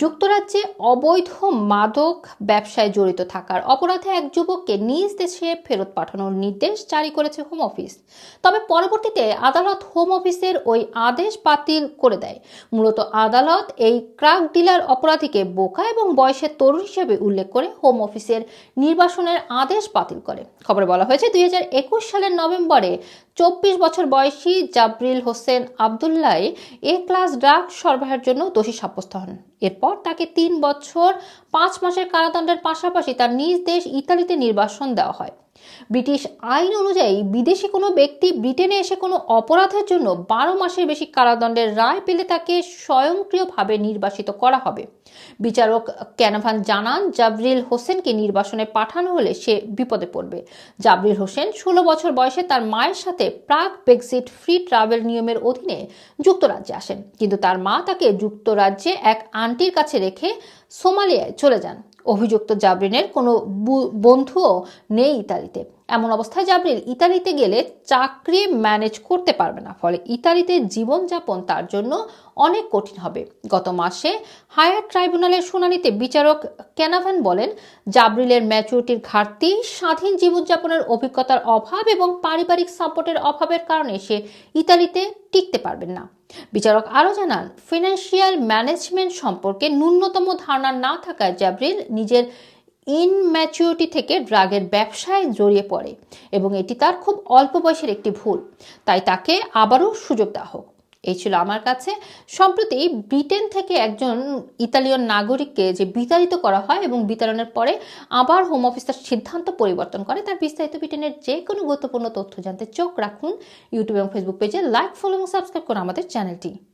যুক্তরাজ্যে অবৈধ মাদক ব্যবসায় জড়িত থাকার অপরাধে এক যুবককে নিজ দেশে ফেরত পাঠানোর নির্দেশ জারি করেছে হোম অফিস। তবে পরবর্তীতে আদালত হোম অফিসের ওই আদেশ বাতিল করে দেয়। মূলত আদালত এই ক্রাক ডিলার অপরাধীকে বোকা এবং বয়সের তরুণ হিসেবে উল্লেখ করে হোম অফিসের নির্বাসনের আদেশ বাতিল করে। খবরে বলা হয়েছে, দুই হাজার একুশ সালের নভেম্বরে চব্বিশ বছর বয়সী Jabril Hossain Abdullai A class drug সরবরাহের জন্য দোষী সাব্যস্ত হন। এরপর তাকে তিন বছর, পাঁচ মাসের কারাদণ্ডের পাশাপাশি তার নিজ দেশ ইতালিতে নির্বাসন দেওয়া হয়। ব্রিটিশ আইন অনুযায়ী বিদেশি কোনো ব্যক্তি ব্রিটেনে এসে কোনো অপরাধের জন্য বারো মাসের বেশি কারাদণ্ডের রায় পেলে তাকে স্বয়ংক্রিয়ভাবে নির্বাসিত করা হবে। বিচারক ক্যানাভান জানান, জাবরিল হোসেনকে নির্বাসনে পাঠানো হলে সে বিপদে পড়বে। জাবরিল হোসেন ষোলো বছর বয়সে তার মায়ের সাথে প্রাক ব্রেক্সিট ফ্রি ট্রাভেল নিয়মের অধীনে যুক্তরাজ্যে আসেন। কিন্তু তার মা তাকে যুক্তরাজ্যে এক আন্টির কাছে রেখে সোমালিয়ায় চলে যান। অভিযুক্ত জাবরিনের কোনো বন্ধুও নেই ইতালিতে। এমন অবস্থায় জাবরিল ইতালিতে গেলে চাকরি ম্যানেজ করতে পারবে না। ফলে ইতালিতে জীবনযাপন তার জন্য অনেক কঠিন হবে। গত মাসে হায়ার ট্রাইব্যুনালের শুনানিতে বিচারক ক্যানাভান বলেন জাবরিলের ম্যাচুরিটির ঘাটতি, স্বাধীন জীবনযাপনের অভিজ্ঞতার অভাব এবং পারিবারিক সাপোর্টের অভাবের কারণে সে ইতালিতে টিকতে পারবেন না। বিচারক আরও জানান, ফিনান্সিয়াল ম্যানেজমেন্ট সম্পর্কে ন্যূনতম ধারণা না থাকায় জাবরিল নিজের ইনম্যাচুরিটি থেকে ড্রাগের ব্যবসায় জড়িয়ে পড়ে এবং এটি তার খুব অল্প বয়সের একটি ভুল। তাই তাকে আবারও সুযোগ দেওয়া হোক। এই ছিল আমার কাছে। সম্প্রতি ব্রিটেন থেকে একজন ইতালীয় নাগরিককে যে বিতাড়িত করা হয় এবং বিতরণের পরে আবার হোম অফিস তার সিদ্ধান্ত পরিবর্তন করে, তার বিস্তারিত ব্রিটেনের যে কোনো গুরুত্বপূর্ণ তথ্য জানতে চোখ রাখুন ইউটিউব এবং ফেসবুক পেজে। লাইক ফলো এবং সাবস্ক্রাইব করুন আমাদের চ্যানেলটি।